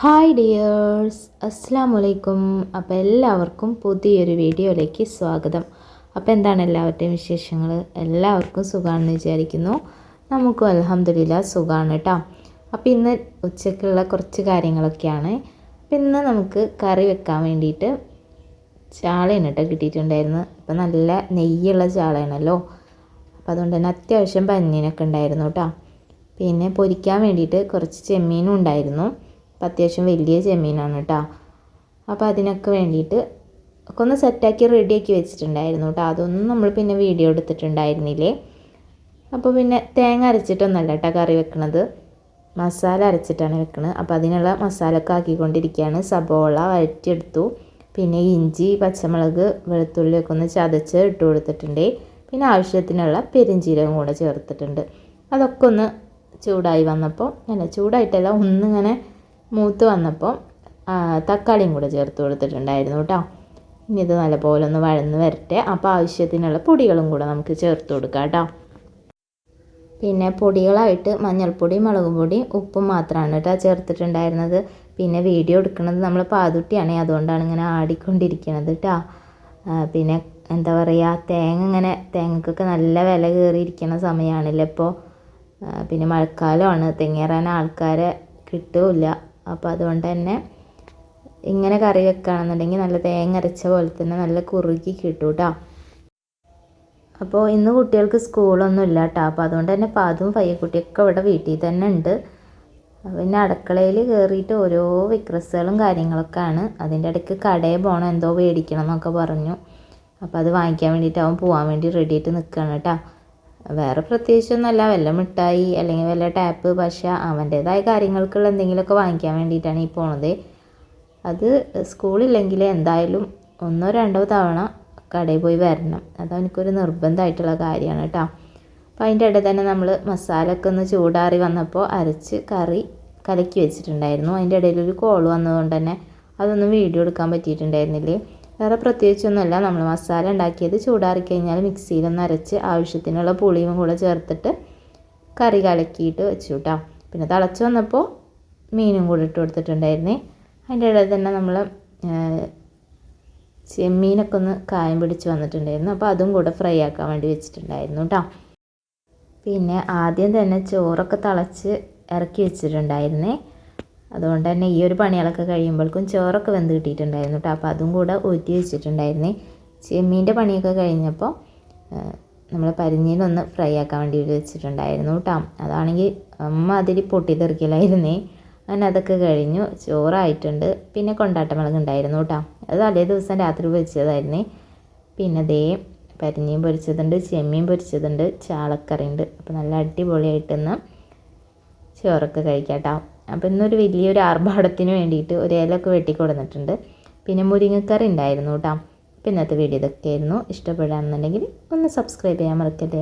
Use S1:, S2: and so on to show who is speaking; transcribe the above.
S1: Hi dears അസ്സാം വലൈക്കും അപ്പോൾ എല്ലാവർക്കും പുതിയൊരു വീഡിയോയിലേക്ക് സ്വാഗതം. അപ്പോൾ എന്താണ് എല്ലാവരുടെയും വിശേഷങ്ങൾ എല്ലാവർക്കും സുഖമാണെന്ന് വിചാരിക്കുന്നു. നമുക്കും അലഹമ്മദില്ല സുഖമാണ് കേട്ടോ അപ്പോൾ ഇന്ന് ഉച്ചയ്ക്കുള്ള കുറച്ച് കാര്യങ്ങളൊക്കെയാണ്. അപ്പോൾ ഇന്ന് നമുക്ക് കറി വെക്കാൻ വേണ്ടിയിട്ട് ചാളയാണ് കേട്ടോ കിട്ടിയിട്ടുണ്ടായിരുന്നു. അപ്പോൾ നല്ല നെയ്യുള്ള ചാളയാണല്ലോ. അപ്പോൾ അതുകൊണ്ട് തന്നെ അത്യാവശ്യം പഞ്ഞീനൊക്കെ ഉണ്ടായിരുന്നു കേട്ടോ പിന്നെ പൊരിക്കാൻ വേണ്ടിയിട്ട് കുറച്ച് ചെമ്മീനും ഉണ്ടായിരുന്നു. അത്യാവശ്യം വലിയ ചെമ്മീനാണ് കേട്ടോ അപ്പോൾ അതിനൊക്കെ വേണ്ടിയിട്ട് ഒക്കെ ഒന്ന് സെറ്റാക്കി റെഡിയാക്കി വെച്ചിട്ടുണ്ടായിരുന്നു കേട്ടോ അതൊന്നും നമ്മൾ പിന്നെ വീഡിയോ എടുത്തിട്ടുണ്ടായിരുന്നില്ലേ? അപ്പോൾ പിന്നെ തേങ്ങ അരച്ചിട്ടൊന്നല്ല കേട്ടോ കറി വെക്കണത്. മസാല അരച്ചിട്ടാണ് വെക്കുന്നത് അപ്പോൾ അതിനുള്ള മസാലയൊക്കെ ആക്കിക്കൊണ്ടിരിക്കുകയാണ്. സബോള വഴറ്റിയെടുത്തു. പിന്നെ ഇഞ്ചി പച്ചമുളക് വെളുത്തുള്ളിയൊക്കെ ഒന്ന് ചതച്ച് ഇട്ട് കൊടുത്തിട്ടുണ്ട്. പിന്നെ ആവശ്യത്തിനുള്ള പെരിഞ്ചീരകം കൂടെ ചേർത്തിട്ടുണ്ട്. അതൊക്കെ ഒന്ന് ചൂടായി വന്നപ്പോൾ അല്ല ചൂടായിട്ടല്ല ഒന്നിങ്ങനെ മൂത്ത് വന്നപ്പോൾ തക്കാളിയും കൂടെ ചേർത്ത് കൊടുത്തിട്ടുണ്ടായിരുന്നു കേട്ടോ ഇനി ഇത് നല്ലപോലെ ഒന്ന് വഴന്ന് വരട്ടെ. അപ്പോൾ ആവശ്യത്തിനുള്ള പൊടികളും കൂടെ നമുക്ക് ചേർത്ത് കൊടുക്കാം കേട്ടോ പിന്നെ പൊടികളായിട്ട് മഞ്ഞൾപ്പൊടി മുളക് പൊടി ഉപ്പും മാത്രമാണ് കേട്ടോ ചേർത്തിട്ടുണ്ടായിരുന്നത്. പിന്നെ വീഡിയോ എടുക്കുന്നത് നമ്മൾ പാതുട്ടിയാണ് അതുകൊണ്ടാണ് ഇങ്ങനെ ആടിക്കൊണ്ടിരിക്കുന്നത് കേട്ടോ പിന്നെ എന്താ പറയുക തേങ്ങ ഇങ്ങനെ തേങ്ങക്കൊക്കെ നല്ല വില കയറിയിരിക്കുന്ന സമയമാണല്ലോ ഇപ്പോൾ പിന്നെ മഴക്കാലമാണ്. തെങ്ങേറാൻ ആൾക്കാരെ കിട്ടില്ല അപ്പോൾ അതുകൊണ്ട് തന്നെ ഇങ്ങനെ കറി വെക്കുകയാണെന്നുണ്ടെങ്കിൽ നല്ല തേങ്ങ അരച്ച പോലെ തന്നെ നല്ല കുറുകി കിട്ടും കേട്ടോ അപ്പോൾ ഇന്ന് കുട്ടികൾക്ക് സ്കൂളൊന്നും ഇല്ല കേട്ടോ അപ്പോൾ അതുകൊണ്ട് തന്നെ പാതും പയ്യക്കുട്ടിയൊക്കെ ഇവിടെ വീട്ടിൽ തന്നെ ഉണ്ട്. പിന്നെ അടുക്കളയിൽ കയറിയിട്ട് ഓരോ വിക്രസുകളും കാര്യങ്ങളൊക്കെയാണ്. അതിന്റെ ഇടയ്ക്ക് കടയിൽ പോകണം എന്തോ മേടിക്കണം എന്നൊക്കെ പറഞ്ഞു. അപ്പോൾ അത് വാങ്ങിക്കാൻ വേണ്ടിയിട്ട് അവൻ പോകാൻ വേണ്ടി റെഡിയായിട്ട് നിൽക്കുകയാണ് കേട്ടോ വേറെ പ്രത്യേകിച്ചൊന്നുമല്ല. വല്ല മിഠായി അല്ലെങ്കിൽ വല്ല ടാപ്പ് പശ അവന്റേതായ കാര്യങ്ങൾക്കുള്ള എന്തെങ്കിലുമൊക്കെ വാങ്ങിക്കാൻ വേണ്ടിയിട്ടാണ് ഈ പോണത്. അത് സ്കൂളില്ലെങ്കിൽ എന്തായാലും ഒന്നോ രണ്ടോ തവണ കടയിൽ പോയി വരണം. അത് അവനക്കൊരു നിർബന്ധമായിട്ടുള്ള കാര്യമാണ് കേട്ടോ. അപ്പോൾ അതിന്റെ ഇടയിൽ തന്നെ നമ്മൾ മസാലയൊക്കെ ഒന്ന് ചൂടാറി വന്നപ്പോൾ അരച്ച് കറി കലക്കി വെച്ചിട്ടുണ്ടായിരുന്നു. അതിന്റെ ഇടയിൽ ഒരു കോൾ വന്നതുകൊണ്ട് തന്നെ അതൊന്നും വീഡിയോ എടുക്കാൻ പറ്റിയിട്ടുണ്ടായിരുന്നില്ലേ? വേറെ പ്രത്യേകിച്ചൊന്നുമല്ല. നമ്മൾ മസാല ഉണ്ടാക്കിയത് ചൂടാറി കഴിഞ്ഞാൽ മിക്സിയിലൊന്ന് അരച്ച് ആവശ്യത്തിനുള്ള പുളിയും കൂടെ ചേർത്തിട്ട് കറി കലക്കിയിട്ട് വെച്ചു കേട്ടോ പിന്നെ തിളച്ച് വന്നപ്പോൾ മീനും കൂടെ ഇട്ട് കൊടുത്തിട്ടുണ്ടായിരുന്നേ. അതിന്റെ ഇടയിൽ തന്നെ നമ്മൾ ചെമ്മീനൊക്കെ ഒന്ന് കായം പിടിച്ച് വന്നിട്ടുണ്ടായിരുന്നു. അപ്പോൾ അതും കൂടെ ഫ്രൈ ആക്കാൻ വേണ്ടി വെച്ചിട്ടുണ്ടായിരുന്നു കേട്ടോ പിന്നെ ആദ്യം തന്നെ ചോറൊക്കെ തിളച്ച് ഇറക്കി വെച്ചിട്ടുണ്ടായിരുന്നേ. അതുകൊണ്ട് തന്നെ ഈ ഒരു പണികളൊക്കെ കഴിയുമ്പോഴേക്കും ചോറൊക്കെ വെന്ത് കിട്ടിയിട്ടുണ്ടായിരുന്നു കേട്ടോ. അപ്പോൾ അതും കൂടെ ഊറ്റി വെച്ചിട്ടുണ്ടായിരുന്നേ. ചെമ്മീന്റെ പണിയൊക്കെ കഴിഞ്ഞപ്പോൾ നമ്മൾ പരിഞ്ഞീനൊന്ന് ഫ്രൈ ആക്കാൻ വേണ്ടി വെച്ചിട്ടുണ്ടായിരുന്നു കേട്ടോ. അതാണെങ്കിൽ അമ്മ അതിൽ പൊട്ടിത്തെറിക്കലായിരുന്നേ. അങ്ങനെ അതൊക്കെ കഴിഞ്ഞു. ചോറായിട്ടുണ്ട്. പിന്നെ കൊണ്ടാട്ടമുളക് ഉണ്ടായിരുന്നു കേട്ടോ. അത് തലേ ദിവസം രാത്രി പൊരിച്ചതായിരുന്നേ. പിന്നെ ദേ പരിഞ്ഞീൻ പൊരിച്ചതുണ്ട് ചെമ്മീൻ പൊരിച്ചതുണ്ട് ചാളക്കറി ഉണ്ട് അപ്പോൾ നല്ല അടിപൊളിയായിട്ടൊന്ന് ചോറൊക്കെ കഴിക്കാം കേട്ടോ. അപ്പോൾ ഇന്നൊരു വലിയൊരു ആർഭാടത്തിന് വേണ്ടിയിട്ട് ഒരു ഇലയൊക്കെ വെട്ടി കൊടുത്തിട്ടുണ്ട്. പിന്നെ മുരിങ്ങക്കറി ഉണ്ടായിരുന്നു കേട്ടോ. അപ്പോൾ ഇന്നത്തെ വീഡിയോ ഇതൊക്കെയായിരുന്നു. ഇഷ്ടപ്പെടുകയാണെന്നുണ്ടെങ്കിൽ ഒന്ന് സബ്സ്ക്രൈബ് ചെയ്യാൻ മറക്കല്ലേ?